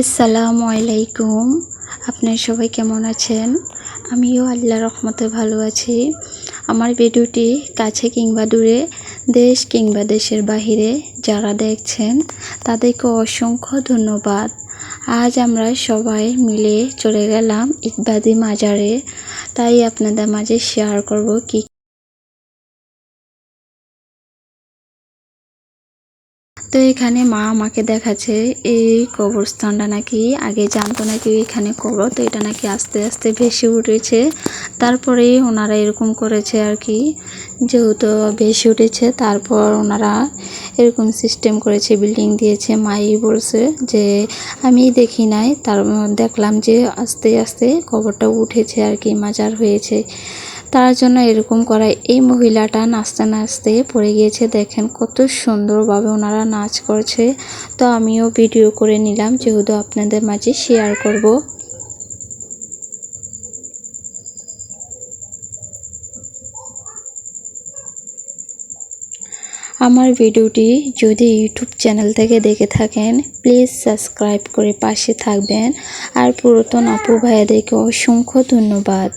আসসালামু আলাইকুম। আপনার সবাই কেমন আছেন? আমিও আল্লাহ রহমতে ভালো আছি। আমার ভিডিওটি কাছে কিংবা দূরে, দেশ কিংবা দেশের বাহিরে যারা দেখছেন, তাদেরকে অসংখ্য ধন্যবাদ। আজ আমরা সবাই মিলে চলে গেলাম ইকবাদি মাজারে। তাই আপনাদের মাঝে শেয়ার করব কি তো এখানে মা আমাকে দেখাচ্ছে, এই কবরস্থানটা নাকি আগে জানতো নাকি এখানে কবর, তো এটা নাকি আস্তে আস্তে ভেসে উঠেছে। তারপরেই ওনারা এরকম করেছে আর কি, যেহেতু ভেসে উঠেছে, তারপর ওনারা এরকম সিস্টেম করেছে বিল্ডিং দিয়েছে, মাই বলছে যে, আমি দেখি নাই, তার দেখলাম যে আস্তে আস্তে কবরটা উঠেছে আর কি, মাজার হয়েছে। তার জন্য এরকম করা এই মহিলাটা নাচতে নাচতে পড়ে গিয়েছে। দেখেন কত সুন্দরভাবে ওনারা নাচ করছে। তো আমিও ভিডিও করে নিলাম, যেহেতু আপনাদের মাঝে শেয়ার করব। আমার ভিডিওটি যদি ইউটিউব চ্যানেল থেকে দেখে থাকেন প্লিজ সাবস্ক্রাইব করে পাশে থাকবেন। আর পুরাতন আপু ভাইয়াদেরকে অসংখ্য ধন্যবাদ।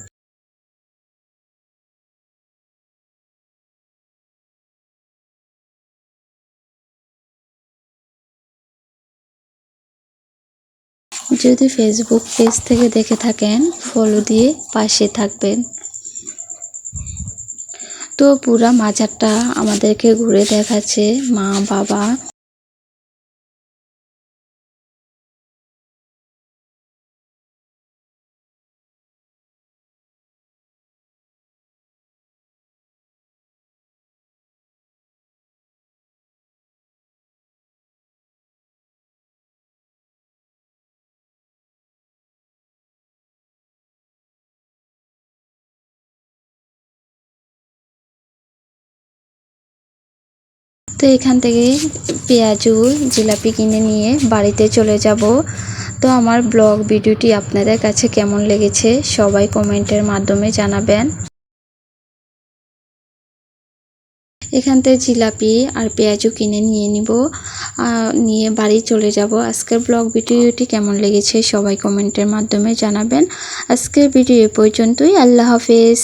যদি ফেসবুক পেজ থেকে দেখে থাকেন ফলো দিয়ে পাশে থাকবেন। তো পুরা মাজারটা আমাদেরকে ঘুরে দেখাচ্ছে মা, বাবা। তো এখান থেকে পেঁয়াজু, জিলাপি কিনে নিয়ে বাড়িতে চলে যাব। তো আমার ব্লগ ভিডিওটি আপনাদের কাছে কেমন লেগেছে সবাই কমেন্টের মাধ্যমে জানাবেন। এখান থেকে জিলাপি আর পেঁয়াজু কিনে নিয়ে নিব নিয়ে বাড়ি চলে যাব। আজকের ব্লগ ভিডিওটি কেমন লেগেছে সবাই কমেন্টের মাধ্যমে জানাবেন। আজকের ভিডিও এ পর্যন্তই, আল্লাহ হাফেজ।